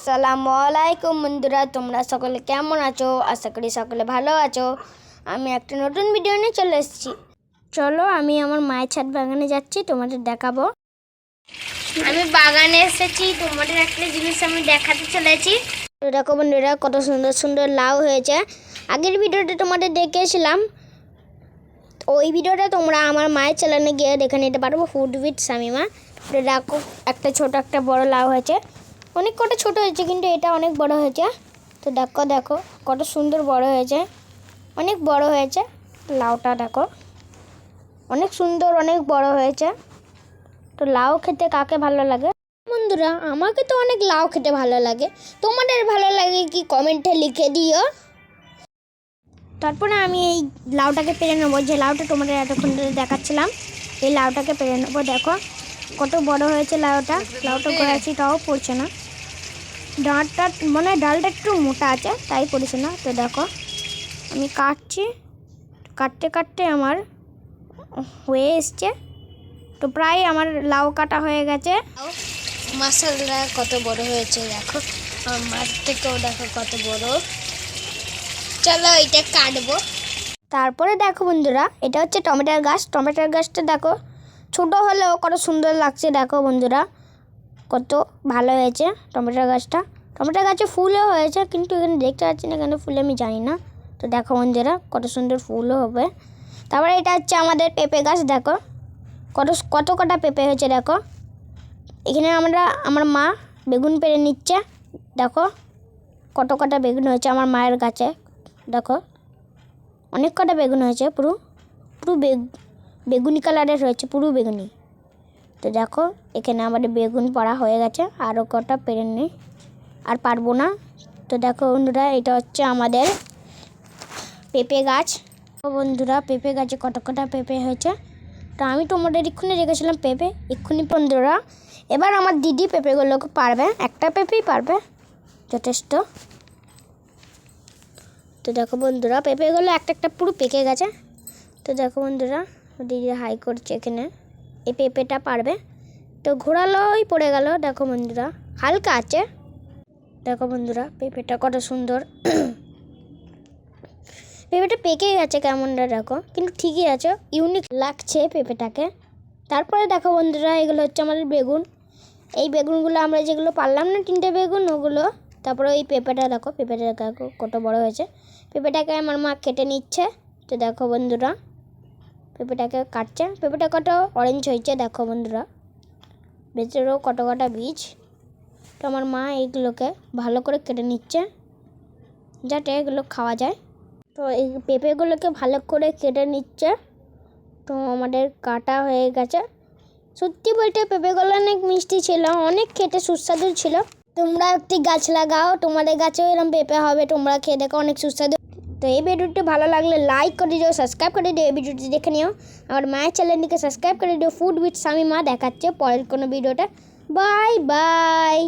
আসসালামু আলাইকুম বন্ধুরা, তোমরা সকলে কেমন আছো? আশা করি সকলে ভালো আছো। আমি একটা নতুন ভিডিও নিয়ে চলে এসেছি। চলো, আমি আমার মায়ের ছাদ বাগানে যাচ্ছি, তোমাদের দেখাবো। আমি বাগানে এসেছি, তোমাদের একটা জিনিস আমি দেখাতে চলেছি। দেখো বন্ধুরা, কত সুন্দর সুন্দর লাউ হয়েছে। আগের ভিডিওটা তোমাদের দেখেছিলাম ওই ভিডিওটা তোমরা আমার মায়ের চ্যানেলে গিয়ে দেখে নিতে পারব ফুড উইথ শামিমা তো দেখো, একটা ছোট একটা বড় লাউ হয়েছে। অনেক কটা ছোট হয়েছে, কিন্তু এটা অনেক বড় হয়েছে। তো দেখো দেখো, কত সুন্দর বড় হয়েছে। অনেক বড় হয়েছে। লাউটা দেখো, অনেক সুন্দর, অনেক বড় হয়েছে। তো লাউ খেতে কাকে ভালো লাগে? বন্ধুরা, আমাকে তো অনেক লাউ খেতে ভালো লাগে। তোমাদের ভালো লাগে কি কমেন্টে লিখে দিও। তারপরে আমি এই লাউটাকে পেরে নেব। যে লাউটা তোমাদের এতক্ষণ ধরে দেখাচ্ছিলাম, এই লাউটাকে পেরে নেব। দেখো, কত বড় হয়েছে লাউটা। লাউটা করেছি তাও পড়ছে না। ডাঁটটা মানে ডালটা একটু মোটা আছে তাই পড়ছে না? তো দেখো আমি কাটছি। কাটতে কাটতে আমার হয়ে এসছে। তো প্রায় আমার লাউ কাটা হয়ে গেছে। মাসাল্লা কত বড় হয়েছে দেখো। আমার থেকেও দেখো কত বড়। চলো এটা কাটবো। তারপরে দেখো বন্ধুরা এটা হচ্ছে টমেটোর গাছ। টমেটোর গাছটা দেখো ছোট হলেও কত সুন্দর লাগছে দেখো বন্ধুরা। কত ভালো হয়েছে টমেটোর গাছটা। টমেটোর গাছে ফুলও হয়েছে, কিন্তু এখানে দেখতে পাচ্ছি না কেন ফুল আমি জানি না। তো দেখো বন্ধুরা, কত সুন্দর ফুলও হবে। তারপরে এটা হচ্ছে আমাদের পেঁপে গাছ, দেখো। কত কত কটা পেঁপে হয়েছে, দেখো। এখানে আমরা, আমার মা বেগুন পেড়ে নিচ্ছে, দেখো। কত কটা বেগুন হয়েছে আমার মায়ের গাছে, দেখো। অনেক কটা বেগুন হয়েছে, পুরো পুরো বেগ, বেগুনি কালারের হয়েছে, পুরো বেগুনি। তো দেখো, এখানে আমাদের বেগুন পড়া হয়ে গেছে আরও কটা পেরে নেই আর পারব না। তো দেখো বন্ধুরা, এটা হচ্ছে আমাদের পেঁপে গাছ। বন্ধুরা, পেঁপে গাছে কত কটা পেঁপে হয়েছে? তো আমি তোমাদের এক্ষুনি রেখেছিলাম পেঁপে, এক্ষুনি বন্ধুরা। এবার আমার দিদি পেঁপেগুলোকে পারবে, একটা পেঁপেই পারবে, যথেষ্ট। তো দেখো বন্ধুরা, পেঁপেগুলো একটা একটা পুরো পেকে গেছে। তো দেখো বন্ধুরা, দিদি হাই করছে এখানে। এই পেঁপেটা পারবে। তো ঘোরালোই পড়ে গেল, দেখো বন্ধুরা। হালকা আছে। দেখো বন্ধুরা, পেঁপেটা কত সুন্দর। পেঁপেটা পেকে গেছে কেমনটা দেখো, কিন্তু ঠিকই আছে ইউনিক লাগছে পেঁপেটাকে। তারপরে দেখো বন্ধুরা, এগুলো হচ্ছে আমাদের বেগুন। এই বেগুনগুলো আমরা যেগুলো পারলাম না, তিনটে বেগুন, ওগুলো। তারপরে ওই পেঁপেটা দেখো, পেঁপেটা কত বড় হয়েছে। পেঁপেটাকে আমার মা কেটে নিচ্ছে। তো দেখো বন্ধুরা পেঁপেটাকে কাটছে। পেঁপেটা কত অরেঞ্জ হয়েছে দেখো বন্ধুরা। ভেতরেও কত কটা বীজ। তো আমার মা এইগুলোকে ভালো করে কেটে নিচ্ছে, যাতে এগুলো খাওয়া যায়। তো এই পেঁপেগুলোকে ভালো করে কেটে নিচ্ছে। তো আমাদের কাটা হয়ে গেছে। সত্যি বলতে পেঁপেগুলো অনেক মিষ্টি ছিল, অনেক খেতে সুস্বাদু ছিল। তোমরা একটি গাছ লাগাও, তোমাদের গাছেও এরকম পেঁপে হবে, তোমরা খেয়ে দেখো অনেক সুস্বাদু। তো এই ভিডিওটি ভালো লাগলে লাইক করে দিও সাবস্ক্রাইব করে দিও, এই ভিডিওটি দেখে নিও। আমার মায়ের চ্যানেলটিকে সাবস্ক্রাইব করে দিও। ফুড উইথ স্বামী মা দেখাচ্ছে পরের কোনো ভিডিওটা বাই বাই